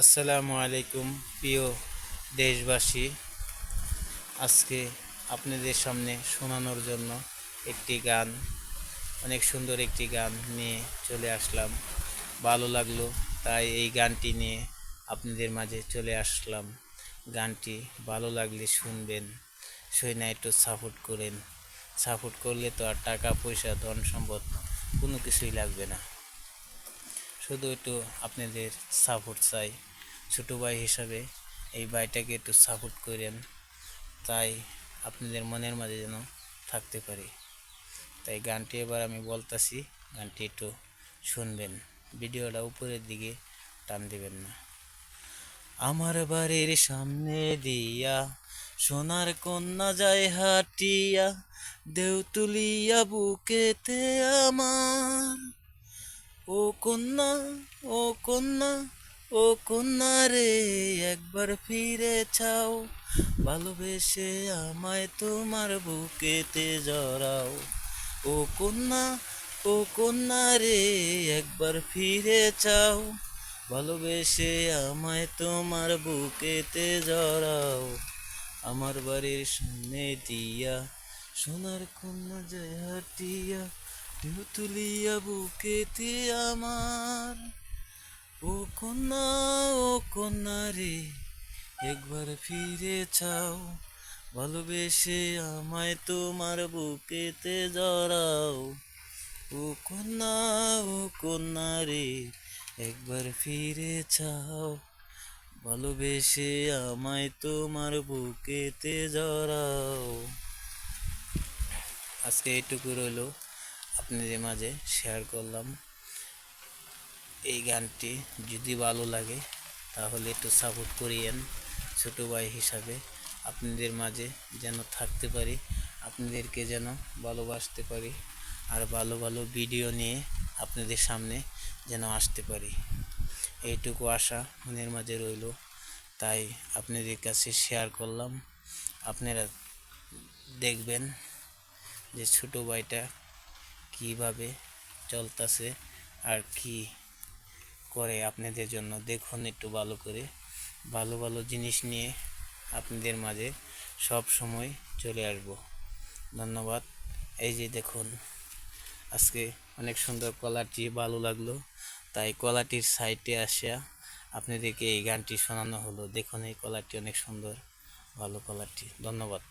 আসসালামু আলাইকুম, প্রিয় দেশবাসী। আজকে আপনাদের সামনে শোনানোর জন্য একটি গান, অনেক সুন্দর একটি গান নিয়ে চলে আসলাম। ভালো লাগল, তাই এই গানটি নিয়ে আপনাদের মাঝে চলে আসলাম। গানটি ভালো লাগলে শুনবেন শুনে একটু সাপোর্ট করেন। সাপোর্ট করলে তো আর টাকা, পয়সা ধন সম্পদ কোনো কিছুই লাগবে না। শুধু একটু আপনাদের সাপোর্ট চাই। ছোটো ভাই হিসাবে এই ভাইটাকে একটু সাপোর্ট করেন, তাই আপনাদের মনের মাঝে যেন থাকতে পারি। তাই গানটি এবার আমি বলতাছি, গানটি একটু শুনবেন। ভিডিওটা উপরের দিকে টান দিবেন না। আমার বাড়ির সামনে দিয়া সোনার কন্যা যায় হাটিয়া দেউ তুলিয়া বুকেতে আমার ও কন্যা ও কন্যা ও কন্যা রে, একবার ফিরে চাও ভালোবেসে আমায় তোমার বুকেতে জড়াও। ও কন্যা ও কন্যা রে, একবার ফিরে চাও ভালোবেসে আমায় তোমার বুকেতে জড়াও। আমার বাড়ির সামনে দিয়া, সোনার কন্যা যায় হাটিয়া ঢেউ তুলিয়া বুকেতে আমার, ও কন্যা ও কন্যা রে, একবার ফিরে চাও, ভালোবেসে আমায় তোমার বুকেতে জড়াও। ও কন্যা ও কন্যা রে, একবার ফিরে চাও, ভালোবেসে আমায় তোমার বুকেতে জড়াও। আজকে এইটুকু রইল। আপনাদের মাঝে শেয়ার করলাম। এই গানটি যদি ভালো লাগে, তাহলে একটু সাপোর্ট করিয়েন ছোটো ভাই হিসাবে। আপনাদের মাঝে যেন থাকতে পারি, আপনাদেরকে যেন ভালোবাসতে পারি, আর ভালো ভালো ভিডিও নিয়ে আপনাদের সামনে যেন আসতে পারি। এইটুকু আশা মনের মাঝে রইল। তাই আপনাদের কাছে শেয়ার করলাম। আপনারা দেখবেন যে ছোটো ভাইটা কীভাবে চলতেছে আর কি করে আপনাদের জন্য দেখুন একটু ভালো করে। ভালো ভালো জিনিস নিয়ে আপনাদের মাঝে সব সময় চলে আসব। ধন্যবাদ। এই যে দেখুন, আজকে অনেক সুন্দর কলারটি ভালো লাগল। তাই কলাটির সাইডে আসা আপনাদেরকে এই গানটি শোনানো হলো। দেখুন এই কলারটি অনেক সুন্দর, ভালো কলারটি ধন্যবাদ।